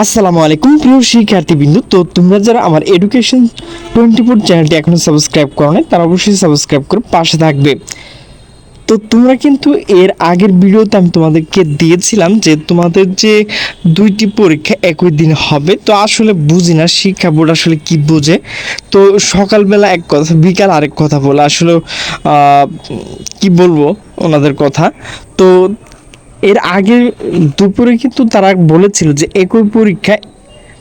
আসসালামু আলাইকুম, প্রিয় শিক্ষার্থীবৃন্দ তো তোমরা যারা আমার এডুকেশন টোয়েন্টি ফোর চ্যানেলটি এখনও সাবস্ক্রাইব করো নাই, তারা অবশ্যই সাবস্ক্রাইব করে পাশে থাকবে। তো তোমরা কিন্তু এর আগের ভিডিওতে আমি তোমাদেরকে দিয়েছিলাম যে তোমাদের যে দুইটি পরীক্ষা একই দিন হবে, তো আসলে বুঝি না শিক্ষা বোর্ড আসলে কি বোঝে। তো সকালবেলা এক কথা, বিকাল আরেক কথা বলে, আসলে কি বলব ওনাদের কথা। তো এর আগে দুপুরে কিন্তু তারা বলেছিল যে একই পরীক্ষা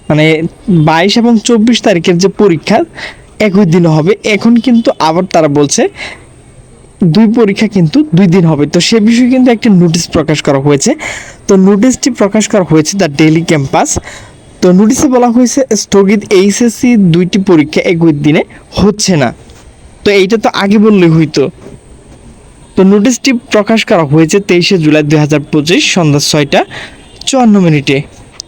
মানে বাইশ এবং চব্বিশ তারিখের যে পরীক্ষা, একই দিন হবে। এখন কিন্তু আবার তারা বলছে দুই পরীক্ষা কিন্তু দুই দিন হবে। তো সে বিষয়ে কিন্তু একটি নোটিশ প্রকাশ করা হয়েছে। তো নোটিশটি প্রকাশ করা হয়েছে দ্য ডেইলি ক্যাম্পাস। তো নোটিশে বলা হয়েছে, স্থগিত এইচএসসি দুইটি পরীক্ষা একই দিনে হচ্ছে না। তো এইটা তো আগে বললেই হইতো। তো নোটিশটি প্রকাশ করা হয়েছে তেইশে জুলাই দুই হাজার পঁচিশ সন্ধ্যা ছয়টা চুয়ান্ন মিনিটে।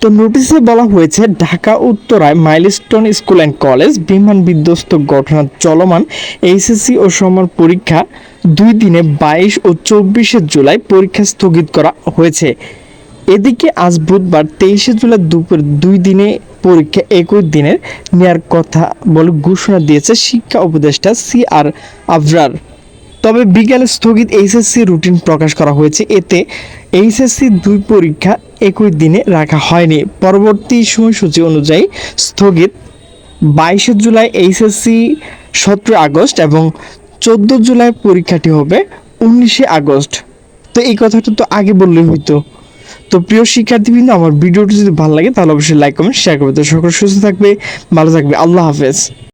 তো নোটিশে বলা হয়েছে, ঢাকা, উত্তরায় মাইলস্টোন স্কুল অ্যান্ড কলেজ বিমান বিধ্বস্ত ঘটনা চলমান এইচএসসি ও সমান পরীক্ষা দুই দিনে বাইশ ও চব্বিশে জুলাই পরীক্ষা স্থগিত করা হয়েছে। এদিকে আজ বুধবার তেইশে জুলাই দুপুর দুই দিনে পরীক্ষা একই দিনের নেয়ার কথা বলে ঘোষণা দিয়েছে শিক্ষা উপদেষ্টা সি আর আবরার। তবে বিকেলে স্থগিত এইচএসসি রুটিন প্রকাশ করা হয়েছে। এতে এইচএসসি দুই পরীক্ষা একই দিনে রাখা হয়নি। পরবর্তী সময়সূচি অনুযায়ী স্থগিত বাইশে জুলাই এইচএসসি সতেরো আগস্ট এবং চোদ্দ জুলাই পরীক্ষাটি হবে উনিশে আগস্ট। তো এই কথাটা তো আগে বললেই হইতো। তো প্রিয় শিক্ষার্থীবৃন্দ, আমার ভিডিওটি যদি ভালো লাগে তাহলে অবশ্যই লাইক কমেন্ট শেয়ার করবে তো সকল সুস্থ থাকবে, ভালো থাকবে। আল্লাহ হাফেজ।